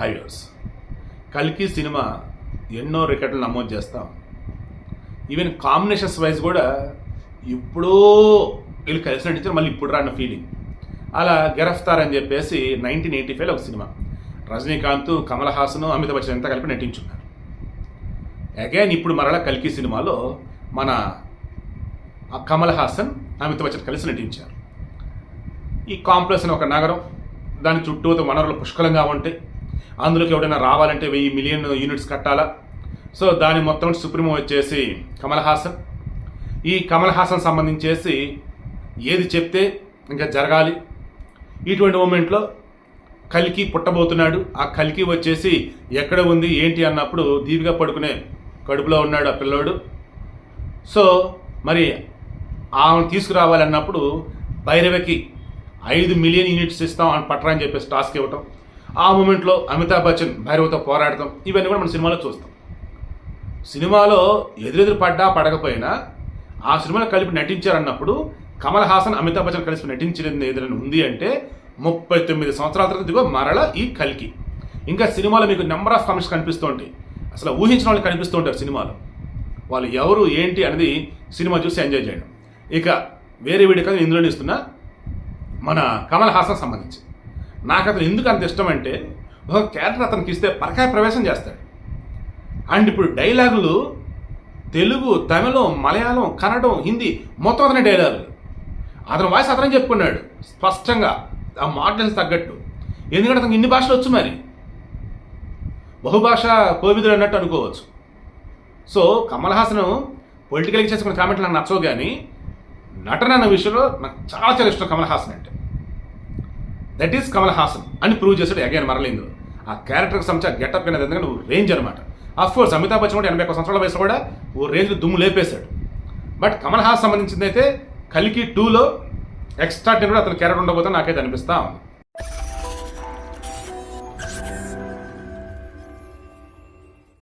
Highways కల్కి cinema ఎన్నో రికార్డులు నమోదు చేస్తాం. ఈవెన్ కాంబినేషన్స్ వైజ్ కూడా ఇప్పుడో వీళ్ళు కలిసి నటించారు మళ్ళీ ఇప్పుడు రాన్న ఫీలింగ్ అలా గిరఫ్తార్ అని చెప్పేసి నైన్టీన్ ఎయిటీ ఫైవ్లో ఒక సినిమా. రజనీకాంత్ కమల్ హాసన్ అమితాబ్ బచ్చన్ అంతా కలిపి నటించున్నారు అగైన్ ఇప్పుడు మరలా కల్కి సినిమాలో మన కమల్ హాసన్ అమితాబ్ బచ్చన్ కలిసి నటించారు. ఈ కాంప్లెక్స్ అని ఒక నగరం దాని చుట్టూ వనరులు పుష్కలంగా ఉంటాయి. అందులోకి ఎవడైనా రావాలంటే వెయ్యి మిలియన్ యూనిట్స్ కట్టాలా? సో దాని మొత్తం సుప్రీమో వచ్చేసి కమల్ హాసన్. ఈ కమల్ హాసన్ సంబంధించేసి ఏది చెప్తే ఇంకా జరగాలి. ఇటువంటి మూమెంట్లో కలికి పుట్టబోతున్నాడు. ఆ కలికి వచ్చేసి ఎక్కడ ఉంది ఏంటి అన్నప్పుడు దీపిగా పడుకునే కడుపులో ఉన్నాడు ఆ పిల్లోడు. సో మరి ఆమెను తీసుకురావాలన్నప్పుడు భైరవకి ఐదు మిలియన్ యూనిట్స్ ఇస్తాం అని పట్టరా అని చెప్పేసి టాస్క్ ఇవ్వటం. ఆ మూమెంట్లో అమితాబ్ బచ్చన్ భైరవతో పోరాడటం ఇవన్నీ కూడా మన సినిమాలో చూస్తాం. సినిమాలో ఎదురెదురు పడ్డా పడకపోయినా ఆ సినిమాలో కలిపి నటించారన్నప్పుడు కమల్ హాసన్ అమితాబ్ బచ్చన్ కలిసి నటించినది ఏదైనా ఉంది అంటే ముప్పై తొమ్మిది సంవత్సరాల తర్వాత ఇదిగో మరల ఈ కలికి. ఇంకా సినిమాలో మీకు నెంబర్ ఆఫ్ కమెంట్స్ కనిపిస్తూ ఉంటాయి. అసలు ఊహించిన వాళ్ళు కనిపిస్తూ ఉంటారు సినిమాలో. వాళ్ళు ఎవరు ఏంటి అనేది సినిమా చూసి ఎంజాయ్ చేయడం. ఇక వేరే వీడియో కానీ ఇందులో ఇస్తున్నా మన కమల్ హాసన్ సంబంధించి. నాకు అతను ఎందుకు అంత ఇష్టం అంటే ఒక క్యారెక్టర్ అతనికి ఇస్తే పరకాయ ప్రవేశం చేస్తాడు. అండ్ ఇప్పుడు డైలాగులు తెలుగు తమిళం మలయాళం కన్నడం హిందీ మొత్తం అతని డైలాగులు. అతని వాయిస్ అతనే చెప్పుకున్నాడు స్పష్టంగా. ఆ మోడల్స్ తగ్గట్టు. ఎందుకంటే అతనికి ఇన్ని భాషలు వచ్చు మరి. బహుభాష కోవిదులు అన్నట్టు అనుకోవచ్చు. సో కమల్ హాసన్ పొలిటికల్గా చేసుకున్న కామెంట్లు నాకు నచ్చవు కానీ నటన అన్న విషయంలో నాకు చాలా చాలా ఇష్టం కమల్ హాసన్ అంటే. దట్ ఈస్ కమల్ హాసన్ అని ప్రూవ్ చేశాడు అగైన్ మరలేదు. ఆ క్యారెక్టర్కి సంబంధించి గెటప్ అనేది ఎందుకంటే రేంజ్ అనమాట అఫ్ కోర్స్ అమితాబ్ బచ్చన్ కూడా ఎనభై ఒక్క సంవత్సరాల వయసు కూడా ఓ రేంజ్ దుమ్ము లేపేశాడు. బట్ కమల్ హాసన్ సంబంధించింది అయితే కలికి టూలో ఎక్స్ట్రా కూడా అతని క్యారెక్టర్ ఉండబోతే నాకైతే అనిపిస్తా ఉంది.